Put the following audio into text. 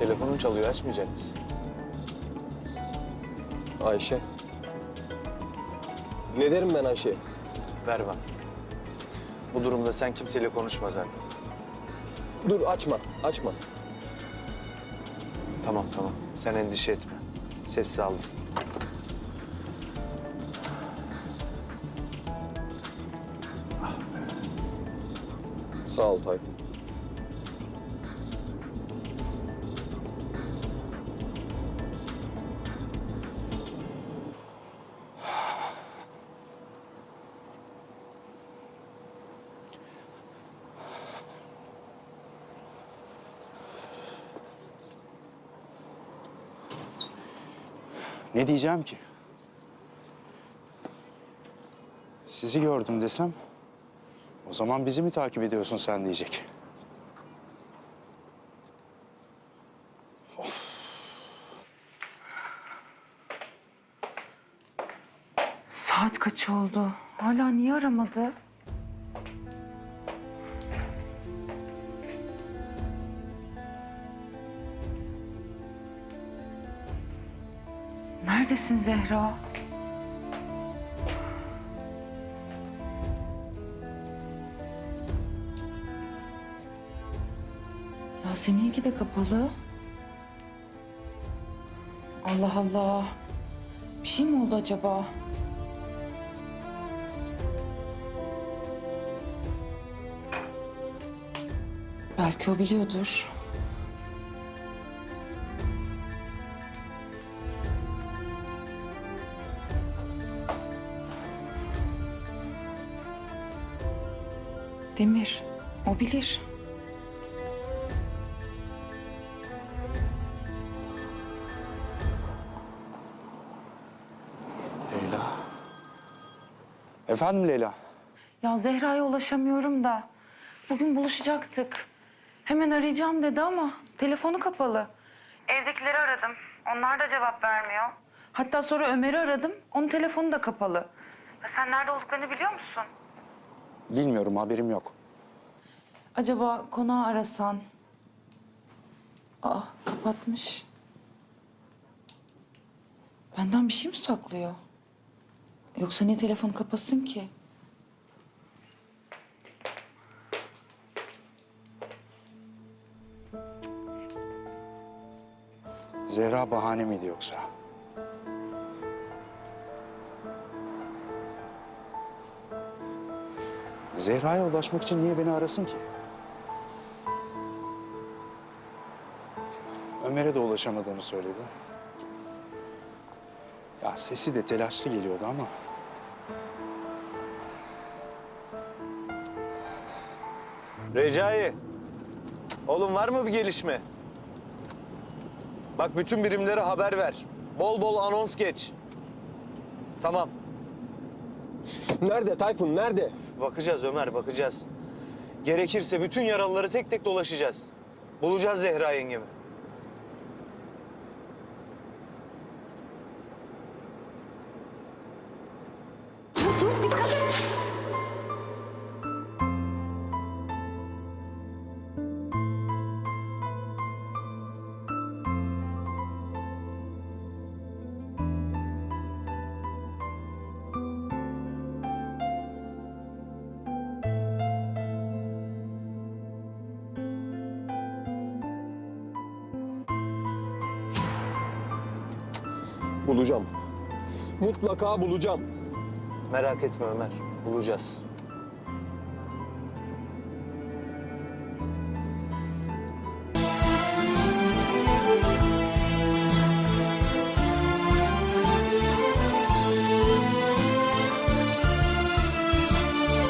Telefonun çalıyor, açmayacak mısın? Ayşe. Ne derim ben Ayşe? Ver bana. Bu durumda sen kimseyle konuşma zaten. Dur açma, açma. Tamam tamam, sen endişe etme. Sessiz aldım. Sağ ol Tayfun. Ne diyeceğim ki? Sizi gördüm desem, o zaman bizi mi takip ediyorsun sen diyecek. Saat kaç oldu? Hala niye aramadı? Neredesin Zehra? Yasemin'inki de kapalı. Allah Allah. Bir şey mi oldu acaba? Belki o biliyordur. Demir, o bilir. Leyla. Efendim Leyla? Ya Zehra'ya ulaşamıyorum da. Bugün buluşacaktık. Hemen arayacağım dedi ama telefonu kapalı. Evdekileri aradım. Onlar da cevap vermiyor. Hatta sonra Ömer'i aradım. Onun telefonu da kapalı. sen nerede olduklarını biliyor musun? Bilmiyorum, haberim yok. Acaba konağı arasan? Aa kapatmış. Benden bir şey mi saklıyor? Yoksa niye telefonu kapatsın ki? Zehra bahane miydi yoksa? Zehra'ya ulaşmak için niye beni arasın ki? Ömer'e de ulaşamadığını söyledi. Ya sesi de telaşlı geliyordu ama... Recai, oğlum var mı bir gelişme? Bak bütün birimlere haber ver. Bol bol anons geç. Tamam, Nerede Tayfun, nerede? bakacağız Ömer, bakacağız. Gerekirse bütün yaralıları tek tek dolaşacağız. Bulacağız Zehra yengemi. Bulacağım. Mutlaka bulacağım. Merak etme Ömer, bulacağız.